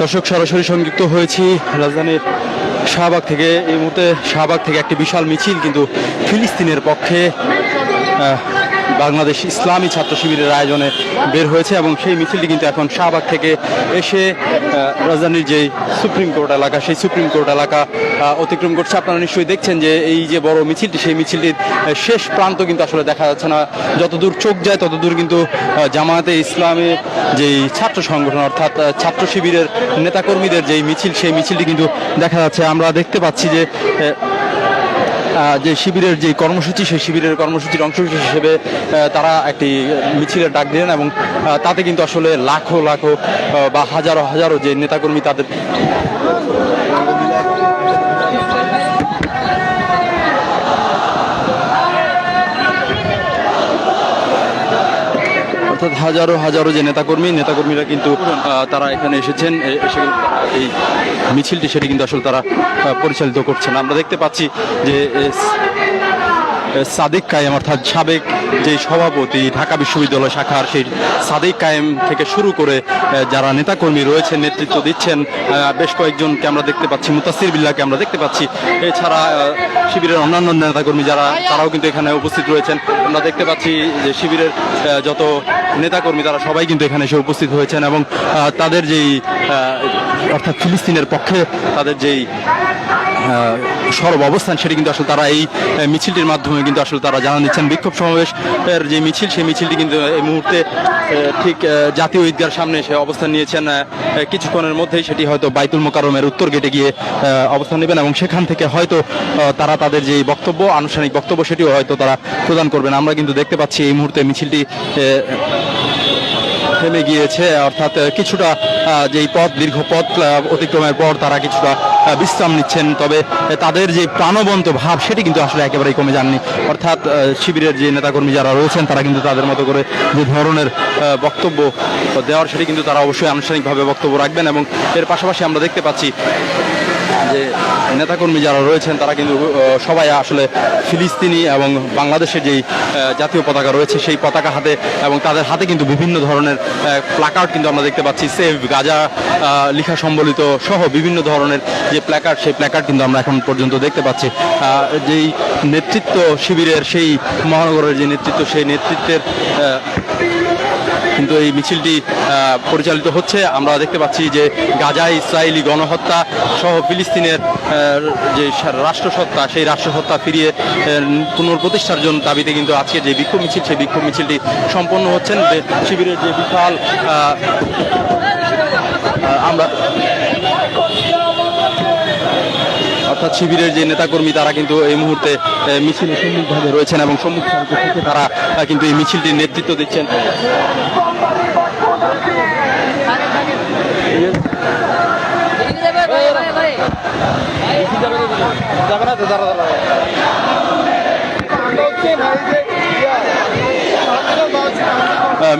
দর্শক, সরাসরি সংযুক্ত হয়েছি রাজধানীর শাহবাগ থেকে। এই মুহূর্তে শাহবাগ থেকে একটি বিশাল মিছিল কিন্তু ফিলিস্তিনের পক্ষে বাংলাদেশ ইসলামী ছাত্র শিবিরের আয়োজনে বের হয়েছে এবং সেই মিছিলটি কিন্তু এখন শাহবাগ থেকে এসে রাজধানীর যে সুপ্রিম কোর্ট এলাকা, সেই সুপ্রিম কোর্ট এলাকা অতিক্রম করছে। আপনারা নিশ্চয়ই দেখছেন যে এই যে বড় মিছিলটি, সেই মিছিলটির শেষ প্রান্ত কিন্তু আসলে দেখা যাচ্ছে না। যতদূর চোখ যায়, ততদূর কিন্তু জামায়াতে ইসলামের যেই ছাত্র সংগঠন, অর্থাৎ ছাত্র শিবিরের নেতাকর্মীদের যেই মিছিল, সেই মিছিলটি কিন্তু দেখা যাচ্ছে। আমরা দেখতে পাচ্ছি যে যে শিবিরের যে কর্মসূচি, সেই শিবিরের কর্মসূচির অংশ হিসেবে তারা একটি মিছিলের ডাক দিলেন এবং তাতে কিন্তু আসলে লাখো লাখো বা হাজারো হাজারো যে নেতাকর্মী তাদের হাজারো হাজারো যে নেতাকর্মী, নেতাকর্মীরা কিন্তু তারা এখানে এসেছেন এসে এই মিছিলটি সেটি কিন্তু আসলে তারা পরিচালিত করছেন। আমরা দেখতে পাচ্ছি যে সাদিক কায়েম, অর্থাৎ সাবেক যে সভাপতি ঢাকা বিশ্ববিদ্যালয় শাখার সেই সাদিক কায়েম থেকে শুরু করে যারা নেতাকর্মী রয়েছেন, নেতৃত্ব দিচ্ছেন বেশ কয়েকজনকে আমরা দেখতে পাচ্ছি, মুতাসির বিল্লাকে আমরা দেখতে পাচ্ছি। এছাড়া শিবিরের অন্যান্য নেতাকর্মী যারা, তারাও কিন্তু এখানে উপস্থিত রয়েছেন। আমরা দেখতে পাচ্ছি যে শিবিরের যত নেতাকর্মী, তারা সবাই কিন্তু এখানে এসে উপস্থিত হয়েছেন এবং তাদের যেই অর্থাৎ ফিলিস্তিনের পক্ষে তাদের যেই সরব অবস্থান, সেটি কিন্তু আসলে তারা এই মিছিলটির মাধ্যমে কিন্তু আসলে তারা জানান দিচ্ছেন। বিক্ষোভ সমাবেশের যে মিছিল, সেই মিছিলটি কিন্তু এই মুহূর্তে ঠিক জাতীয় ঈদগার সামনে এসে অবস্থান নিয়েছেন। কিছুক্ষণের মধ্যেই সেটি হয়তো বাইতুল মোকারমের উত্তর গেটে গিয়ে অবস্থান নেবেন এবং সেখান থেকে হয়তো তারা তাদের যে বক্তব্য, আনুষ্ঠানিক বক্তব্য, সেটিও হয়তো তারা প্রদান করবেন। আমরা কিন্তু দেখতে পাচ্ছি এই মুহূর্তে মিছিলটি থেমে গিয়েছে। অর্থাৎ কিছুটা যেই পথ, দীর্ঘ পথ অতিক্রমের পর তারা কিছুটা বিশ্রাম নিচ্ছেন, তবে তাদের যে প্রাণবন্ত ভাব, সেটি কিন্তু আসলে একেবারেই কমে যাননি। অর্থাৎ শিবিরের যে নেতাকর্মী যারা রয়েছেন, তারা কিন্তু তাদের মতো করে যে ধরনের বক্তব্য দেওয়ার, সেটি কিন্তু তারা অবশ্যই আনুষ্ঠানিকভাবে বক্তব্য রাখবেন এবং এর পাশাপাশি আমরা দেখতে পাচ্ছি যে নেতাকর্মী যারা রয়েছেন, তারা কিন্তু সবাই আসলে ফিলিস্তিনি এবং বাংলাদেশের যেই জাতীয় পতাকা রয়েছে, সেই পতাকা হাতে এবং তাদের হাতে কিন্তু বিভিন্ন ধরনের প্ল্যাকার্ড কিন্তু আমরা দেখতে পাচ্ছি। সেভ, গাজা লিখা সম্বলিত সহ বিভিন্ন ধরনের যে প্ল্যাকার্ড সেই প্ল্যাকার্ড কিন্তু আমরা এখন পর্যন্ত দেখতে পাচ্ছি। যেই নেতৃত্ব শিবিরের, সেই মহানগরের যে নেতৃত্ব, সেই নেতৃত্বের কিন্তু এই মিছিলটি পরিচালিত হচ্ছে। আমরা দেখতে পাচ্ছি যে গাজা, ইসরায়েলি গণহত্যা সহ ফিলিস্তিনের যে রাষ্ট্রসত্তা, সেই রাষ্ট্রসত্তা ফিরিয়ে পুনর্প্রতিষ্ঠার জন্য দাবিতে কিন্তু আজকে যে বিক্ষোভ মিছিল, সেই বিক্ষোভ মিছিলটি সম্পন্ন হচ্ছেন। শিবিরের যে বিশাল আমরা অর্থাৎ শিবিরের যে নেতাকর্মী, তারা কিন্তু এই মুহূর্তে মিছিলে সম্মুখভাবে রয়েছেন এবং সম্মুখ থেকে তারা কিন্তু এই মিছিলটির নেতৃত্ব দিচ্ছেন।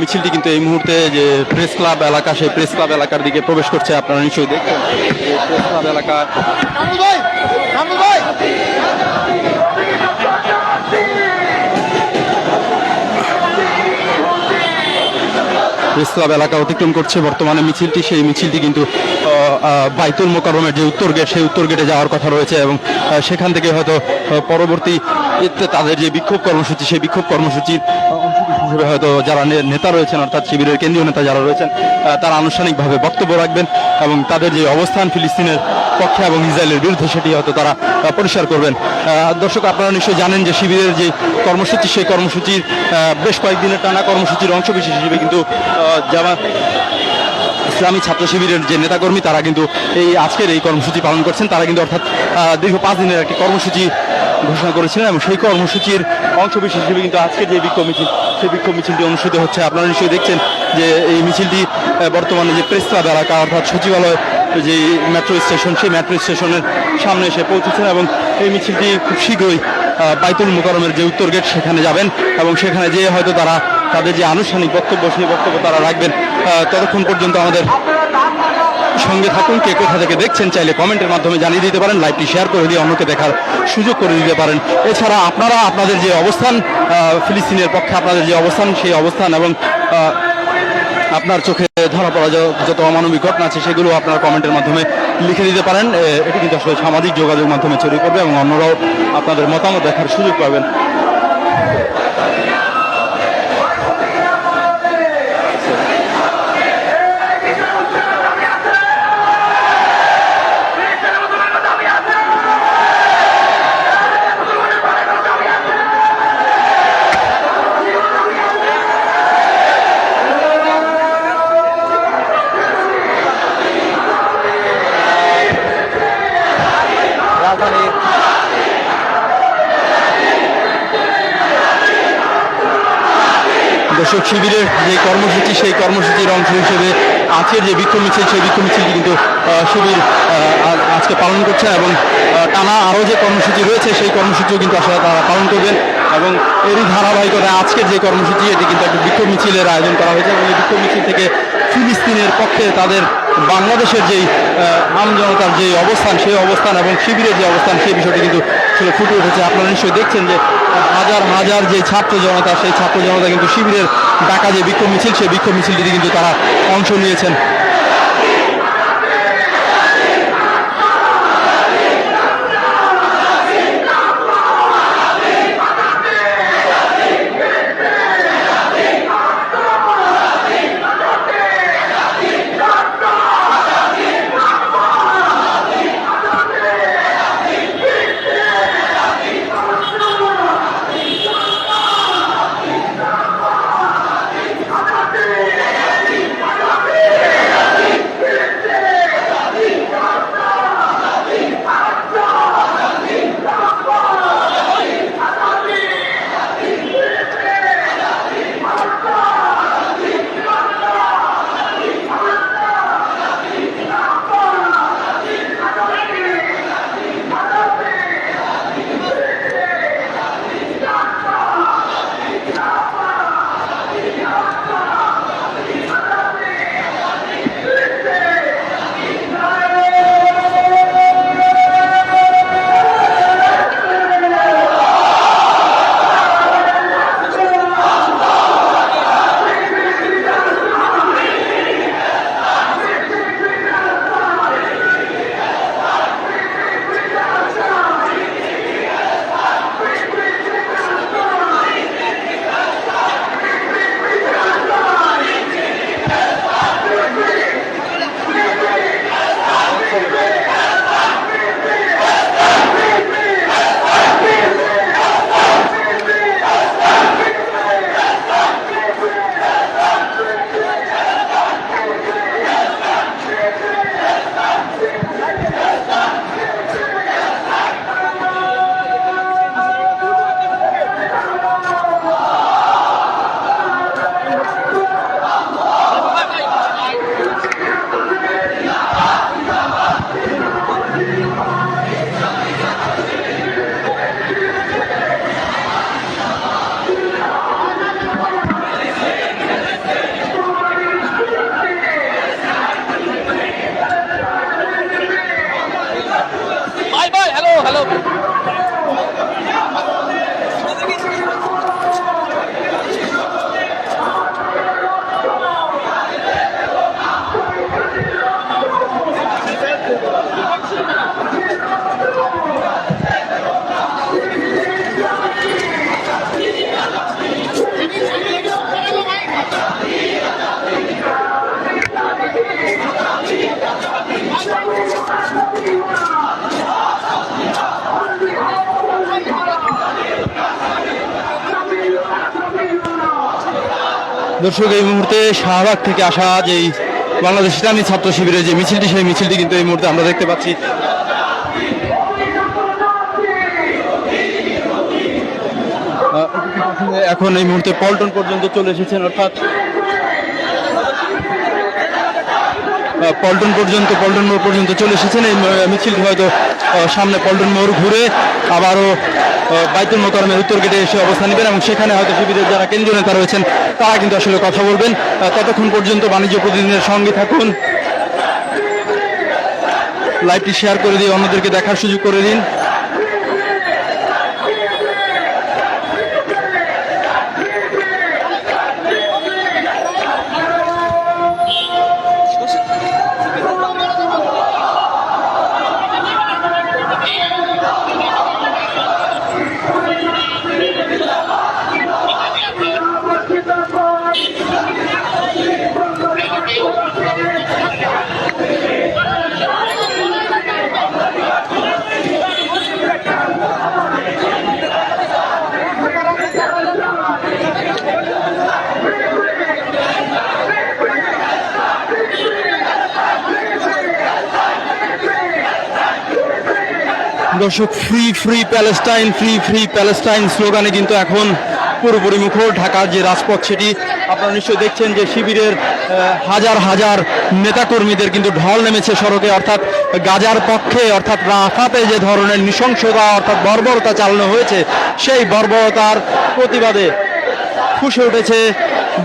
মিছিলটি কিন্তু এই মুহূর্তে যে প্রেস ক্লাব এলাকা, সেই প্রেস ক্লাব এলাকার দিকে প্রবেশ করছে, আপনারা নিশ্চয়ই দেখছেন। প্রেস ক্লাব এলাকা ক্লাব এলাকা অতিক্রম করছে। বর্তমানে মিছিলটি, সেই মিছিলটি কিন্তু বাইতুল মোকারমের যে উত্তর গেট সেই উত্তর গেটে যাওয়ার কথা রয়েছে এবং সেখান থেকে হয়তো পরবর্তী তাদের যে বিক্ষোভ কর্মসূচি, সেই বিক্ষোভ কর্মসূচির হিসেবে হয়তো যারা নেতা রয়েছেন, অর্থাৎ শিবিরের কেন্দ্রীয় নেতা যারা রয়েছেন তারা আনুষ্ঠানিকভাবে বক্তব্য রাখবেন এবং তাদের যে অবস্থান ফিলিস্তিনের পক্ষে এবং ইসরায়েলের বিরুদ্ধে সেটি হয়তো তারা পরিষ্কার করবেন। দর্শক, আপনারা নিশ্চয়ই জানেন যে শিবিরের যে কর্মসূচি, সেই কর্মসূচির বেশ কয়েকদিনের টানা কর্মসূচির অংশ বিশেষ হিসেবে কিন্তু জামা ইসলামী ছাত্র শিবিরের যে নেতাকর্মী, তারা কিন্তু এই আজকের এই কর্মসূচি পালন করছেন। তারা কিন্তু অর্থাৎ দীর্ঘ পাঁচ দিনের একটি কর্মসূচি ঘোষণা করেছিলেন এবং সেই কর্মসূচির অংশ বিশেষ হিসেবে কিন্তু আজকে যে বিক্ষোভ মিছিল, সেই বিক্ষোভ মিছিলটি অনুষ্ঠিত হচ্ছে। আপনারা নিশ্চয়ই দেখছেন যে এই মিছিলটি বর্তমানে যে প্রেস ক্লাব এলাকা, অর্থাৎ সচিবালয় যে মেট্রো স্টেশন সেই মেট্রো স্টেশনের সামনে এসে পৌঁছেছেন এবং এই মিছিলটি খুব শীঘ্রই বাইতুল মোকারমের যে উত্তর গেট সেখানে যাবেন এবং সেখানে যেয়ে হয়তো তারা তাদের যে আনুষ্ঠানিক বক্তব্য, সেই বক্তব্য তারা রাখবেন। ততক্ষণ পর্যন্ত আমাদের সঙ্গে থাকুন। কে কোথা থেকে দেখছেন চাইলে কমেন্টের মাধ্যমে জানিয়ে দিতে পারেন, লাইভটি শেয়ার করে দিয়ে অন্যকে দেখার সুযোগ করে দিতে পারেন। এছাড়া আপনারা আপনাদের যে অবস্থান ফিলিস্তিনের পক্ষে আপনাদের যে অবস্থান, সেই অবস্থান এবং আপনার চোখে ধরা পড়া যত- অমানবিক ঘটনা আছে, সেগুলো আপনার কমেন্টের মাধ্যমে লিখে দিতে পারেন। এটি কিন্তু আসলে সামাজিক যোগাযোগ মাধ্যমে ছড়িয়ে পড়বে এবং অন্যরাও আপনাদের মতামত দেখার সুযোগ পাবেন। দর্শক শিবিরের যে কর্মসূচি, সেই কর্মসূচির অংশ হিসেবে আজকের যে বিক্ষোভ মিছিল, সেই বিক্ষোভ মিছিলটি কিন্তু শিবির আজকে পালন করছে এবং টানা আরও যে কর্মসূচি রয়েছে, সেই কর্মসূচিও কিন্তু আসলে তারা পালন করবেন এবং এরই ধারাবাহিকতায় আজকের যে কর্মসূচি, এটি কিন্তু একটা বিক্ষোভ মিছিলের আয়োজন করা হয়েছে এবং এই বিক্ষোভ মিছিল থেকে ফিলিস্তিনের পক্ষে তাদের বাংলাদেশের যেই আম জনতার যে অবস্থান, সেই অবস্থান এবং শিবিরের যে অবস্থান, সেই বিষয়টি কিন্তু ফুটে উঠেছে। আপনারা নিশ্চয়ই দেখছেন যে হাজার হাজার যে ছাত্র জনতা, সেই ছাত্র জনতা কিন্তু শিবিরের ডাকা যে বিক্ষোভ মিছিল, সেই বিক্ষোভ মিছিলটিতে কিন্তু তারা অংশ নিয়েছেন। দর্শক, এই মুহূর্তে শাহবাগ থেকে আসা যেই বাংলাদেশ ইসলামী ছাত্র শিবিরের যে মিছিলটি, সেই মিছিলটি কিন্তু এই মুহূর্তে আমরা দেখতে পাচ্ছি। এখন এই মুহূর্তে পল্টন পর্যন্ত চলে এসেছেন, অর্থাৎ পল্টন পর্যন্ত, পল্টন মোড় পর্যন্ত চলে এসেছেন। এই মিছিলটি হয়তো সামনে পল্টন মোড় ঘুরে আবারও বাইতুল মোকারমের উত্তর গেটে এসে অবস্থান নেবেন এবং সেখানে হয়তো শিবিরের যারা কেন্দ্রীয় নেতা রয়েছেন, তারা কিন্তু আসলে কথা বলবেন। ততক্ষণ পর্যন্ত বাণিজ্য প্রতিনিধিদের সঙ্গে থাকুন। লাইভটি শেয়ার করে দিয়ে অন্যদেরকে দেখার সুযোগ করে দিন। দর্শক free free Palestine free free Palestine স্লোগানে কিন্তু এখন পুরোপুরি মুখর ঢাকার যে রাজপথ সেটি আপনারা নিশ্চয়ই দেখছেন যে শিবিরের হাজার হাজার নেতাকর্মীদের কিন্তু ঢল নেমেছে সড়কে, অর্থাৎ গাজার পক্ষে, অর্থাৎ রাফাতে যে ধরনের নৃশংসতা, অর্থাৎ বর্বরতা চালানো হয়েছে, সেই বর্বরতার প্রতিবাদে ফুসে উঠেছে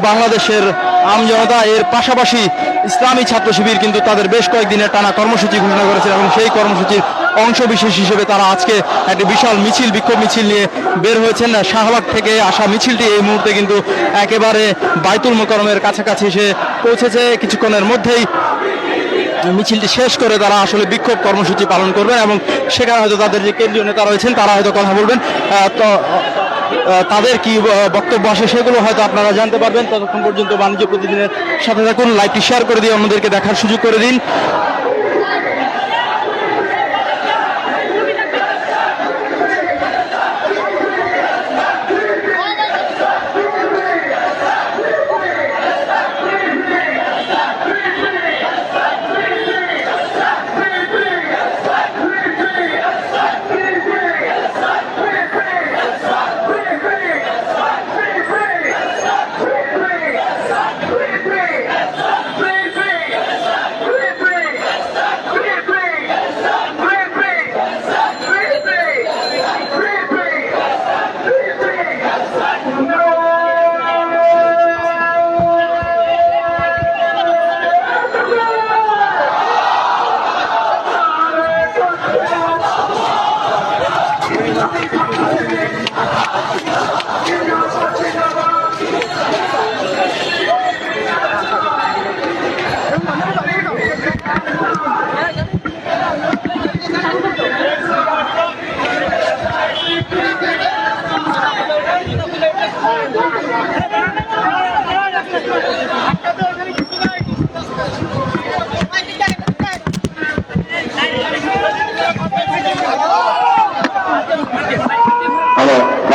বাংলাদেশের আমজনতা এর পাশাপাশি ইসলামী ছাত্র শিবির কিন্তু তাদের বেশ কয়েকদিনের টানা কর্মসূচি ঘোষণা করেছে, এবং সেই কর্মসূচির অংশ বিশেষ হিসেবে তারা আজকে একটি বিশাল মিছিল, বিক্ষোভ মিছিল নিয়ে বের হয়েছেন। শাহবাগ থেকে আসা মিছিলটি এই মুহূর্তে কিন্তু একেবারে বাইতুল মোকরমের কাছাকাছি এসে পৌঁছেছে। কিছুক্ষণের মধ্যেই মিছিলটি শেষ করে তারা আসলে বিক্ষোভ কর্মসূচি পালন করবেন এবং সেখানে হয়তো তাদের যে কেন্দ্রীয় নেতা রয়েছেন, তারা হয়তো কথা বলবেন। তো তাদের কি বক্তব্য আসে সেগুলো হয়তো আপনারা জানতে পারবেন। ততক্ষণ পর্যন্ত বাণিজ্য প্রতিদিনের সাথে থাকুন। লাইভটি শেয়ার করে দিয়ে আমাদেরকে দেখার সুযোগ করে দিন।